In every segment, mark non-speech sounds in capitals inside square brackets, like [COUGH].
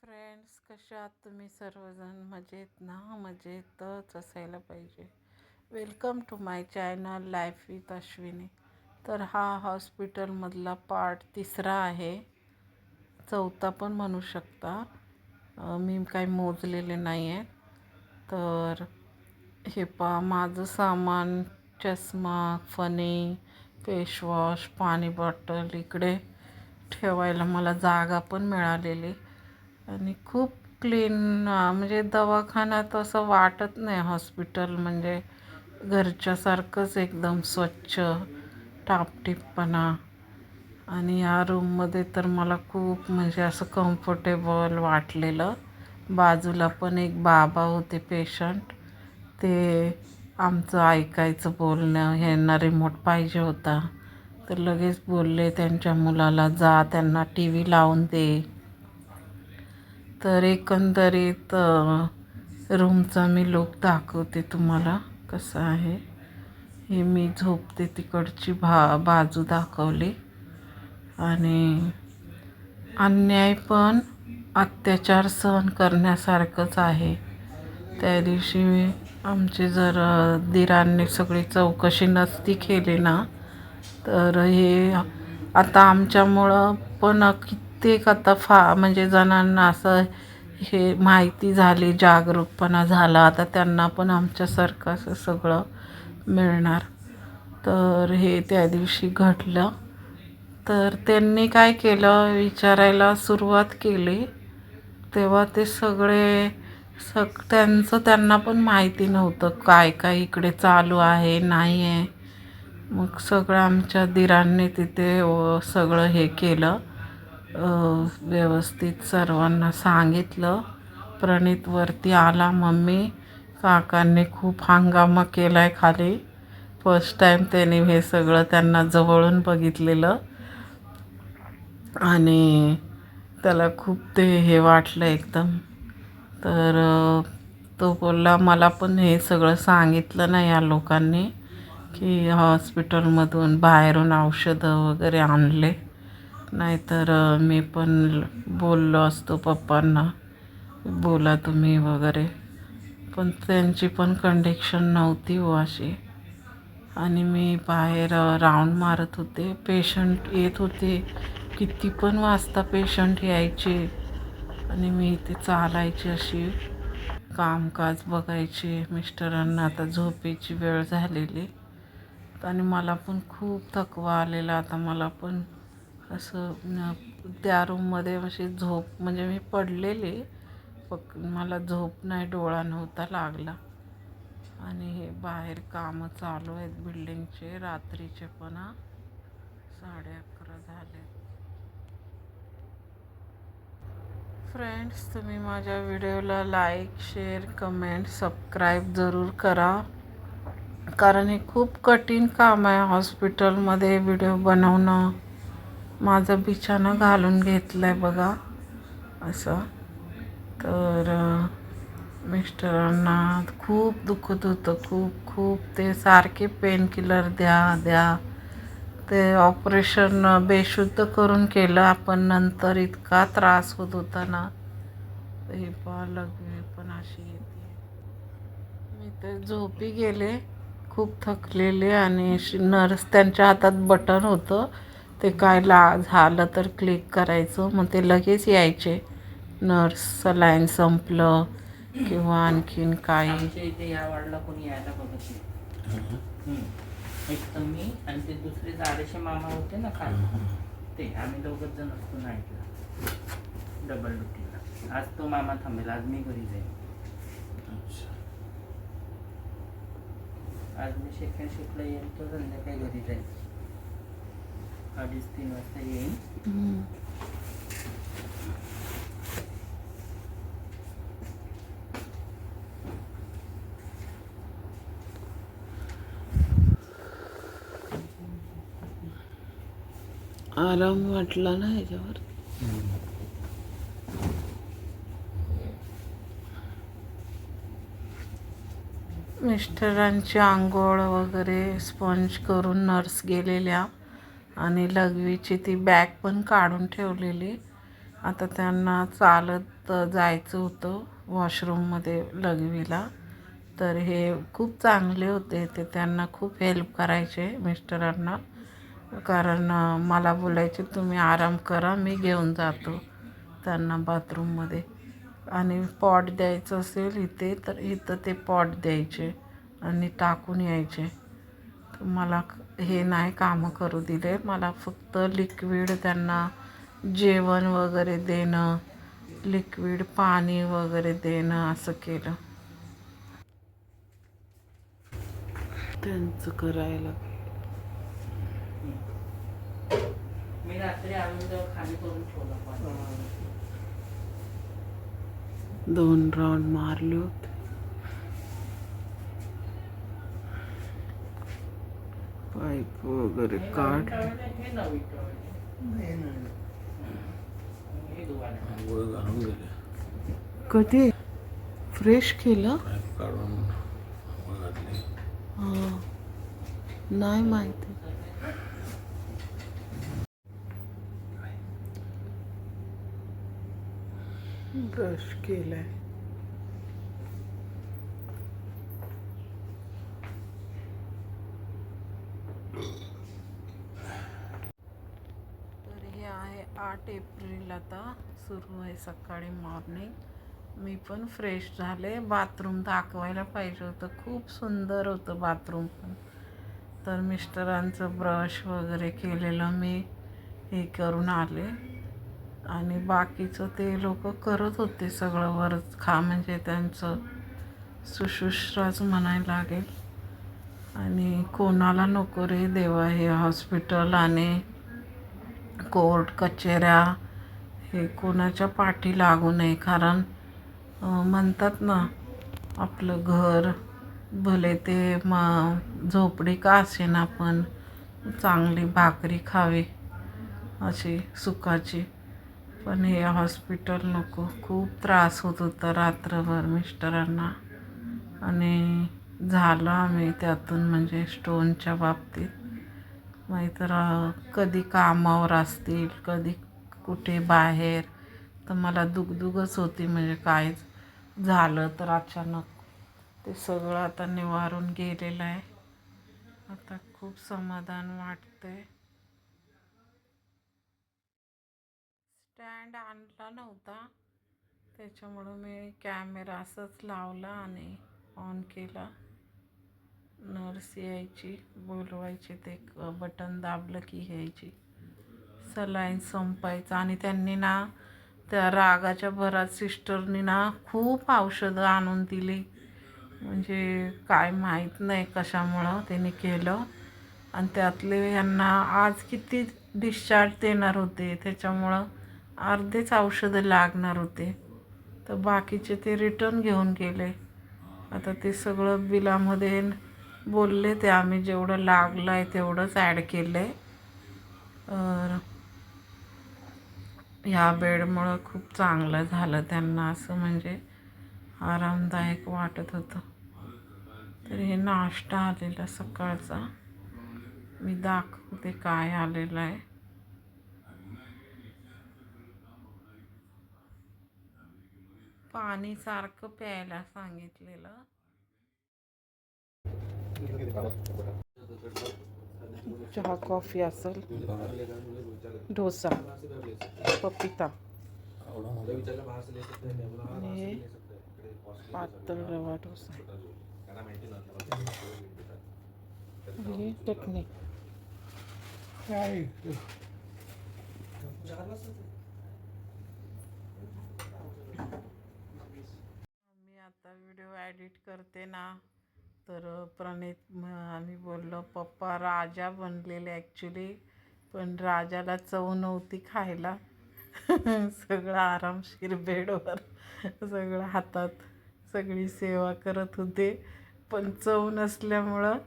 Friends कशा आहात तुम्ही सर्वजण? मजेत ना? मजेतच असायला पाहिजे. Welcome to my channel life with Ashwini तर हा हॉस्पिटलमधला पार्ट तिसरा आहे. चौथा पण म्हणू शकता. मी काही मोजलेले नाही आहेत तर हे पा माझं सामान चष्मा फणी फेशवॉश पाणी बॉटल इकडे ठेवायला मला जागा पण मिळालेली. आणि खूप क्लीन म्हणजे दवाखान्यात असं वाटत नाही हॉस्पिटल म्हणजे. घरच्यासारखंच एकदम स्वच्छ टापटीपपणा आणि या रूममध्ये तर मला खूप म्हणजे असं कम्फर्टेबल वाटलेलं. बाजूला पण एक बाबा होते पेशंट ते आमचं ऐकायचं बोलणं ह्यांना रिमोट पाहिजे होता. तर लगेच बोलले त्यांच्या मुलाला जा त्यांना टी व्ही लावून दे. तर एकंदरीत रूमचा मी लुक दाखवते तुम्हाला कसं आहे. हे मी झोपते तिकडची भा बाजू दाखवली. आणि अन्याय पण अत्याचार सहन करण्यासारखंच आहे. त्या दिवशी मी आमची जर दिरांनी सगळी चौकशी नसती केली ना तर हे आता आमच्यामुळं पण प्रत्येक आता फा म्हणजे जणांना असं हे माहिती झाली जागरूकपणा झाला आता त्यांना पण आमच्यासारखं असं सगळं मिळणार. तर हे त्या दिवशी घडलं. तर त्यांनी काय केलं विचारायला सुरुवात केली. तेव्हा ते सगळे सग त्यांचं त्यांना पण माहिती नव्हतं काय काय इकडे चालू आहे नाही आहे. मग सगळं आमच्या दिरांनी तिथे सगळं हे केलं. व्यवस्थित सर्वांना सांगितलं. प्रणित वरती आला. मम्मी काकांनी खूप हंगामा केला आहे खाली. फर्स्ट टाईम त्याने हे सगळं त्यांना जवळून बघितलेलं. आणि त्याला खूप ते हे वाटलं एकदम. तर तो बोलला मला पण हे सगळं सांगितलं नाही या लोकांनी की हॉस्पिटलमधून बाहेरून औषधं वगैरे आणले. नाहीतर मी पण बोललो असतो पप्पांना बोला तुम्ही वगैरे. पण त्यांची पण कंडिक्शन नव्हती हो अशी. आणि मी बाहेर राऊंड मारत होते. पेशंट येत होते. किती पण वाजता पेशंट यायचे. आणि मी इथे चालायची अशी. कामकाज बघायचे. मिस्टरांना आता झोपेची वेळ झालेली. आणि मला पण खूप थकवा आलेला. आता मला पण असं त्या रूममध्ये अशी झोप म्हणजे मी पडलेली. फक मला झोप नाही डोळा नव्हता लागला. आणि हे बाहेर कामं चालू आहेत बिल्डिंगचे रात्रीचे पण साडे अकरा झाले फ्रेंड्स तुम्ही माझ्या व्हिडिओला लाईक शेअर कमेंट सबस्क्राईब जरूर करा. कारण हे खूप कठीण काम आहे हॉस्पिटलमध्ये व्हिडिओ बनवणं. माझं बिछानं घालून घेतलं आहे बघा. असं. तर मिस्टरांना खूप दुखत होतं. खूप खूप. ते सारखे पेन किलर द्या द्या. ते ऑपरेशन बेशुद्ध करून केलं. आपण नंतर इतका त्रास होत होता ना. हे पालक पण अशी येते. मी तर झोपी गेले. खूप थकलेले आणि नर्स त्यांच्या हातात बटन होतं. ते काय ला झालं तर क्लिक करायचं. मग ते लगेच यायचे. नर्स सलाईन संपलं किंवा आणखीन काही. आमच्या इथे या वार्डला कोणी यायला बघत नाही. एक तर मी आणि ते दुसरे जाडेशे मामा होते ना खाली ते आम्ही दोघच जण असतो नाईटला. डबल ड्युटीला आज तो मामा थांबेल. आज मी घरी जाईन. आज मी सेकंड शिफ्टला येईन तो संध्याकाळी घरी जाईल अडीच तीन वाजता येईन हम्म. आराम वाटला ना ह्याच्यावर मिस्टरांची आंघोळ वगैरे स्पंज करून नर्स गेलेल्या आणि लघवीची ती बॅग पण काढून ठेवलेली. आता त्यांना चालत जायचं होतं वॉशरूममध्ये लघवीला. तर हे खूप चांगले होते. ते त्यांना खूप हेल्प करायचे मिस्टरांना. कारण मला बोलायचे तुम्ही आराम करा मी घेऊन जातो. त्यांना बाथरूममध्ये आणि पॉट द्यायचं असेल इथे तर इथं ते पॉट द्यायचे आणि टाकून यायचे. तर मला हे नाही कामं करू दिले. मला फक्त लिक्विड त्यांना जेवण वगैरे देणं लिक्विड पाणी वगैरे देणं असं केलं. त्यांचं करायला. मी रात्री आणून तेव्हा खाली करून ठेवलं पण. दोन राऊंड मारले होते. पाईप वगैरे काढ कधी? फ्रेश केलं? काढून हां. नाही माहिती. ब्रश केलाय तर हे आहे आठ एप्रिल आता सुरू आहे सकाळी मॉर्निंग मी पण फ्रेश झाले. बाथरूम दाखवायला पाहिजे होतं. खूप सुंदर होतं बाथरूम पण. तर मिस्टरांचं ब्रश वगैरे केलेलं मी हे करून आले. आणि बाकीचं ते लोक करत होते सगळं वर खा म्हणजे त्यांचं सुश्रुषाच म्हणायला लागेल. आणि कोणाला नको रे देवा हे हॉस्पिटल आणि कोर्ट कचेऱ्या हे कोणाच्या पाठी लागू नये. कारण म्हणतात ना आपलं घर भले ते म झोपडी का असेना पण चांगली भाकरी खावी अशी सुखाची. पण हे हॉस्पिटल नको. खूप त्रास होत होता रात्रभर मिस्टरांना. आणि झालं आम्ही त्यातून म्हणजे स्टोनच्या बाबतीत. नाहीतर कधी कामावर असतील कधी कुठे बाहेर तर मला दुगदुगच होती. म्हणजे काय झालं तर अचानक ते सगळं आता निवारून गेलेलं आहे. आता खूप समाधान वाटतंय. स्टँड आणला नव्हता. त्याच्यामुळं मी कॅमेरा असंच लावला आणि ऑन केला. नर्स यायची बोलवायची ते बटन दाबलं की घ्यायची. सलाईन संपायचं आणि त्यांनी ना त्या रागाच्या भरात सिस्टरनी ना खूप औषधं आणून दिली. म्हणजे काय माहीत नाही कशामुळं त्यांनी केलं. आणि त्यातले ह्यांना आज किती डिस्चार्ज देणार होते त्याच्यामुळं अर्धेच औषधं लागणार होते. तर बाकीचे ते रिटर्न घेऊन गेले. आता ते सगळं बिलामध्ये बोलले ते आम्ही जेवढं लागलं आहे तेवढंच ॲड केलं आहे तर ह्या बेडमुळं खूप चांगलं झालं त्यांना असं म्हणजे आरामदायक वाटत होतं. तर हे नाश्ता आलेला सकाळचा. मी दाखवते काय आलेलं आहे. पाणी सारखं प्यायला सांगितलेलं. चहा, कॉफ़ी, असेल, डोसा, पपिता। हे पातळ रवा डोसा। ही मी आता व्हिडिओ एडिट करते ना. तर प्रणित मग आम्ही बोललो पप्पा राजा बनलेले ॲक्च्युली पण राजाला चव नव्हती खायला. [LAUGHS] सगळं आरामशीर बेडवर सगळं हातात सगळी सेवा करत होते. पण चव नसल्यामुळं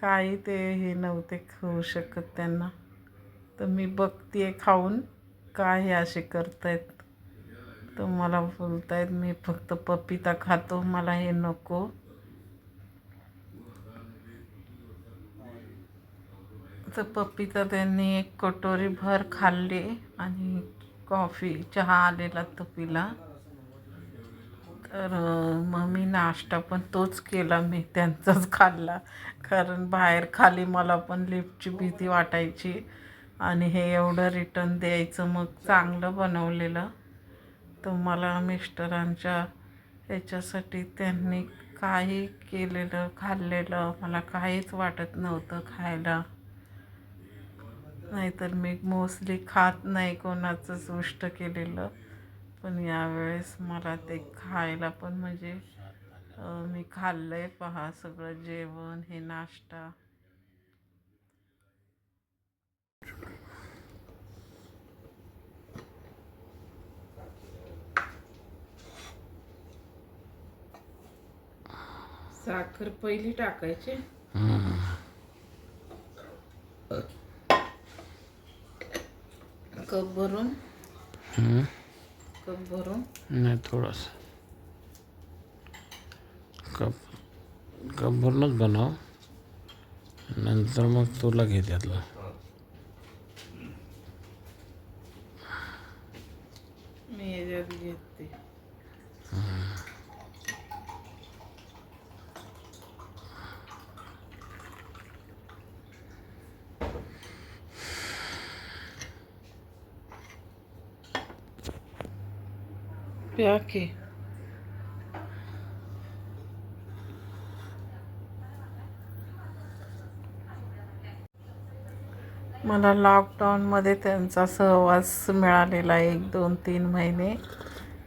काही ते हे नव्हते खाऊ शकत त्यांना. तर मी बघते खाऊन काय हे असे करतायत. तर मला बोलतायत मी फक्त पपिता खातो मला हे नको. तर पपिता त्यांनी एक कटोरी भर खाल्ली आणि कॉफी चहा आलेला तो पिला तर मग मी नाश्ता पण तोच केला मी त्यांचाच खाल्ला. कारण बाहेर खाली मला पण लिफ्टची भीती वाटायची आणि हे एवढं रिटर्न द्यायचं मग चांगलं बनवलेलं. तर मला मिस्टरांच्या याच्यासाठी त्यांनी काही केलेलं खाल्लेलं मला काहीच वाटत नव्हतं खायला. नाहीतर मी मोस्टली खात नाही कोणाचंच उष्ट केलेलं. पण यावेळेस मला ते खायला पण म्हणजे मी खाल्लं आहे पहा सगळं जेवण हे नाश्ता. साखर पहिली टाकायची. कप भरून कप भरून. नाही थोडंसं. कप कप भरूनच बनव. नंतर मग तुला घे त्यातलं. मी याच्यात घेते. की मला लॉकडाऊनमध्ये त्यांचा सहवास मिळालेला एक दोन तीन महिने.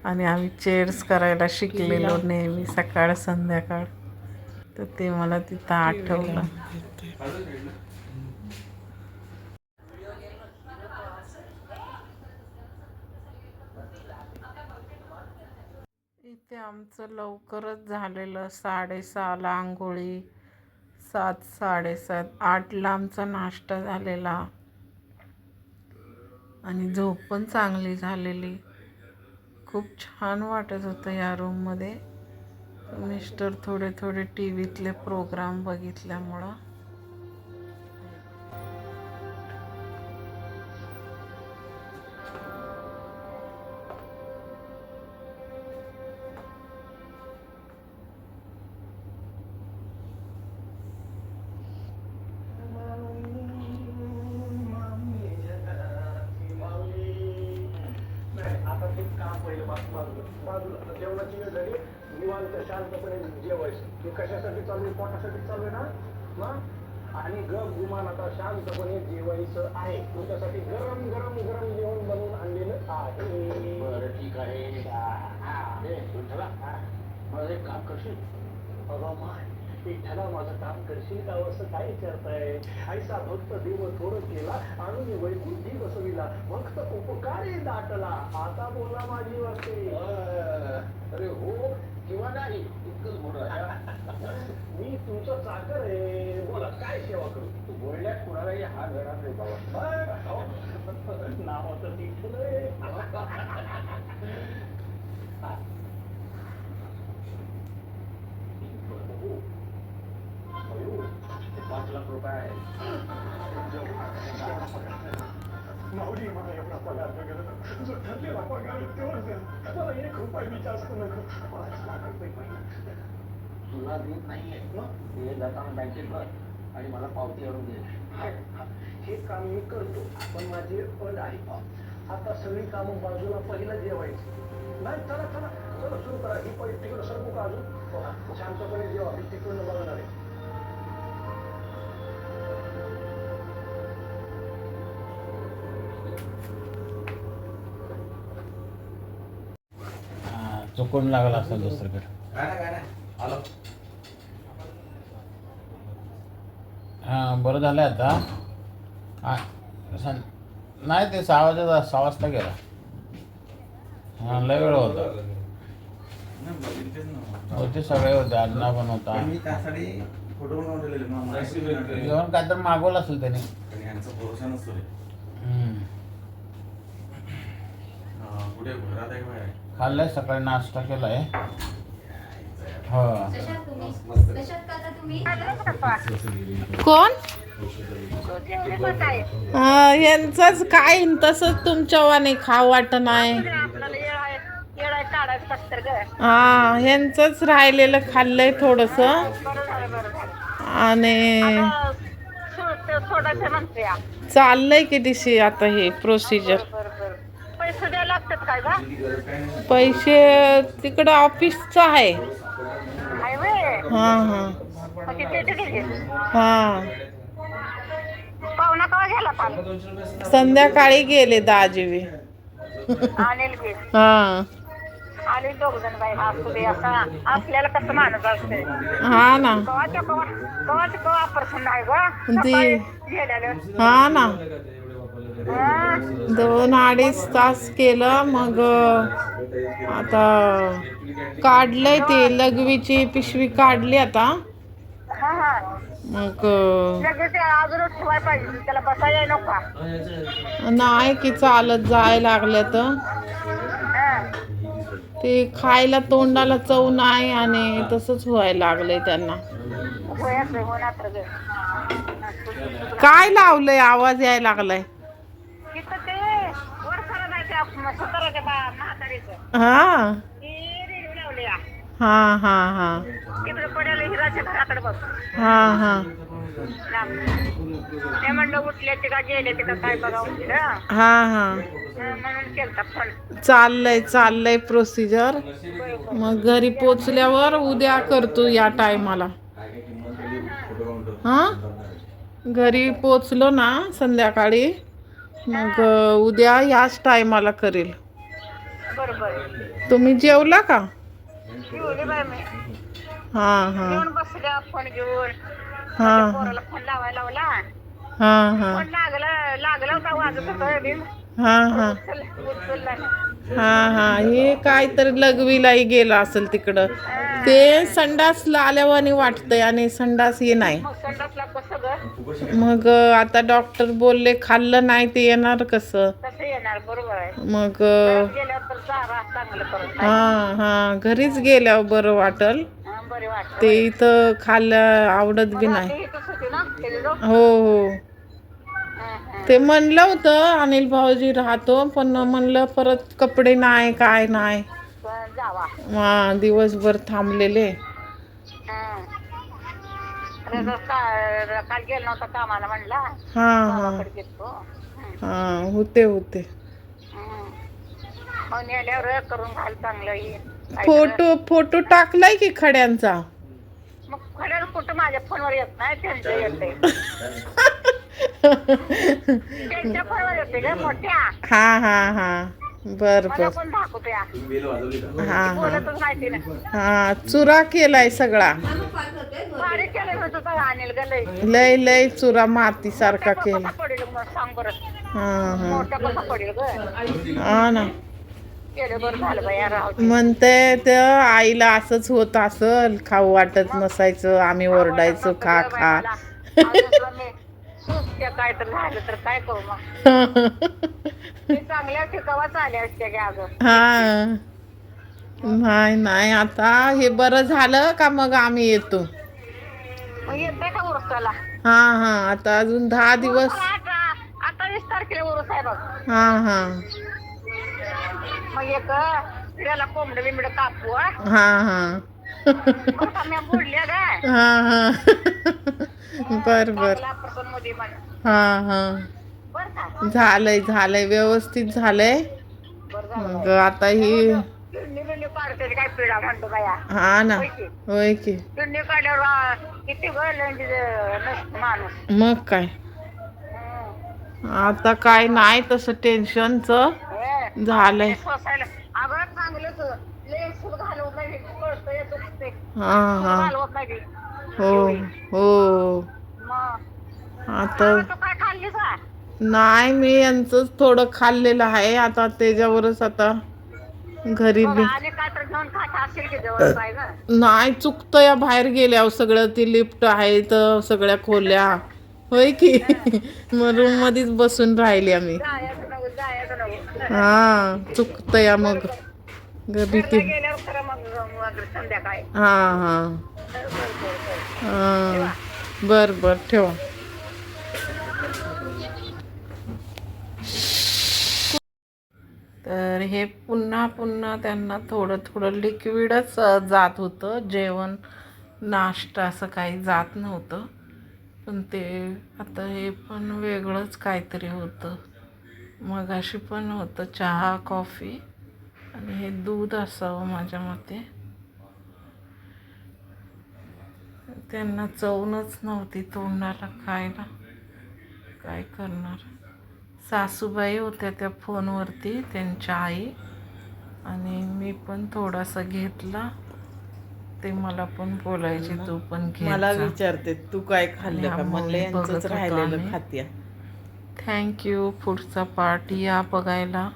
आणि आम्ही चेअर्स करायला शिकलेलो नेहमी सकाळ संध्याकाळ. तर ते मला तिथं आठवलं. ते आमचं लवकरच झालेलं साडेसहाला आंघोळी सात साडेसात आठला आमचा नाश्ता झालेला. आणि झोप पण चांगली झालेली. खूप छान वाटत होतं या रूममध्ये मिस्टर थोडे थोडे टी व्हीतले प्रोग्राम बघितल्यामुळं. तुमच्यासाठी गरम गरम गरम जेवण बनवून आणलेलं आहे. बरं ठीक आहे. विठ्ठला माझं एक काम करशील? अगं माय विठ्ठला माझं काम करशील का? असं काय विचारताय? ऐसा भक्त देव थोर केला आणून वैकुंठी बसविला. भक्त उपकारी दाटला. आता बोला माझी वाटते अरे हो किंवा नाही. इतकंच बोला मी तुमचं चाकर आहे. बोला काय सेवा करू? तू बोलण्यात कुणालाही हा घरात नाही बाबा. नावाचं विठ्ठल पाच लाख रुपये आहे. माऊली मला एवढा पगार वगैरे जो ठरलेला पगार आहे तेवढंच द्या. मला एक रुपये बी जास्त नको पाच लाख रुपये महिना. तुला देत नाहीये. ते जाताना बँकेत भर आणि मला पावती आणून दे. हे काम मी करतो. पण माझी अट आहे. आता सगळी कामं बाजूला पहिलं जेवायचं. नाही चला चला. चला सुरू करा. ही पहिले तिकडं सरकू का अजून? बघा, शांतपणे जेवा. मी तिकडून बघणार आहे. चुकून लागला असेल दुसरीकडे? हां बरं झालं आता. हा नाही ते सहा वाजता सहा वाजता गेला. हां लय वेळ होता. होते सगळे होते अण्णा पण होता. जेवण काय तर मागवलं असेल त्याने आणि यांचा भरोसा नसतो रे हम्म. कुठे घरात आहे का बाहेर. आहे? खाल्लंय सकाळी नाश्ता केलाय. हो. कोण? काय हा, यांचंच काय तसंच तुमच्यावाने खाऊ वाटत नाही. हा ह्यांचंच राहिलेलं खाल्लंय थोडस. आणि म्हणते. चाललंय की दिशी आता हे प्रोसिजर बरं बरं पैसे द्यायला लागतात काय का पैसे तिकडं ऑफिसचं आहे. हा हा. हा. संध्याकाळी गेले दाजीवी अनिल बी हा. आले दोघ जण बाई असू आपल्याला कसं मानत असते हा ना. हा ना. दोन अडीच तास केलं मग आता काढलंय ते लघवीची पिशवी काढली आता. मग नाही की चालत जायला लागलं तर. ते खायला तोंडाला चव नाही आणि तसंच व्हायला लागलंय त्यांना. काय लावलंय? आवाज यायला लागलाय तिथं ते वर करत आहे त्या सुताराच्या बा- म्हातारीचं हा. हा हा हा. हा हा. हा हा. चाललंय चाललंय प्रोसिजर मग घरी पोचल्यावर उद्या करतो या टायमाला हा? घरी पोचलो ना संध्याकाळी. मग उद्या याच टायमाला करेल. तुम्ही जेवला का? हा हा. हा हा. हा. हा. हा उचल- उचलला नाही. हा हा. हे काहीतरी लघवीलाही गेलं असेल तिकडं. ते संडासला आल्यावानी वाटतंय आणि संडास ये नाही. मग आता डॉक्टर बोलले खाल्लं नाही ते येणार कसं? कसं येणार बरोबर आहे. मग अ, गेल्यावर तर चारा चांगलं करून हा हा घरीच गेल्यावर बरं वाटल. हा, बरे वाटत ते इथं खाल्लं आवडत बी नाही. होती ना हो हो. ते म्हणलं होतं अनिल भाऊजी राहतो पण म्हणलं परत कपडे नाही काय नाही. जावा. हा दिवसभर थांबलेले. हं. जर का- काल गेला नव्हता कामाला म्हणला. हा हा. गेलतो. हं. हा होते होते. हं. मग नेल्यावर करून घाल चांगलं हे. काय फोटो फोटो टाकलाय की खड्यांचा? मग खरं कुठं माझ्या फोनवर येत नाही त्यांचं येते [LAUGHS] त्यांच्या फोनवर येते ग मोठ्या. हा हा हा. बर मला बर. हा हा. हा चुरा केलाय सगळा. लय लय लय चुरा माती सारखा केला. कसा पडेल मग सांग बरं. हा ना. म्हणते ते आईला असंच होत असल खाऊ वाटत नसायचं आम्ही ओरडायचो खा खा. सुस्त्या काय तर झालं तर काय करू मग? [LAUGHS] ते चांगल्या ठिकावाच आल्या असत्या की अगं. हा. नाही नाही आता हे बरं झालं का मग आम्ही येतो. मग येते का उरसाला? हा हा आता अजून दहा दिवस. आता अठ्ठावीस तारखेला उरूस आहे बघ. हा हा. मग एक त्याला कोंबड बिंबड कापू हं. हा हा. आता मी हा हा. बर बर. प्रसन्नमध्ये म्हण हा हा. बर का? झालंय झालंय. व्यवस्थित झालंय. बर झालं. मग आता ही किडनी बिडनी काढते काय पिढा म्हणतो बाया. हा ना. होय की? होय की. किडनी काढल्यावर आ, किती गळलं नसतं माणूस. मग काय. आता काय नाही तसं टेन्शनच हे. झालंय. सोसायला अगं चांगलंच. लय सूट घालवत नाही कळतं येत ते हा हा. घालवत नाही. हो हो. आता तू काय खाल्लीस का नाही मी यांचंच थोडं खाल्लेलं आहे. आता त्याच्यावरच आता घरी बघ, बी आणि काय तर घेऊन खात असेल की जवळ काय ग नाही चुकतं या बाहेर गेल्यावर सगळं ती लिफ्ट आहे तर सगळ्या खोल्या. होय की? मग रूम मध्येच बसून राहिली आम्ही. जायचं नको जायचं नको. हा चुकतं या मग. ग भीती गेल्यावर खरं मग मग संध्याकाळी. हा हा. हा. बर बर ठेवा. तर हे पुन्हा पुन्हा त्यांना थोडं थोडं लिक्विडच जात होतं. जेवण नाश्ता असं काही जात नव्हतं. पण ते आता हे पण वेगळंच काहीतरी होतं. मगाशी पण होतं चहा कॉफी आणि हे दूध असावं माझ्या मते. त्यांना चवनच नव्हती तोंडाला खायला. काय करणार? सासूबाई होत्या त्या फोनवरती त्यांच्या आई. आणि मी पण थोडासा घेतला. ते मला पण बोलायचे तू पण घे मला विचारते तू काय खाल्लं म्हणलं राहिलेलं. खात्या थँक्यू पुढचा पार्ट या बघायला.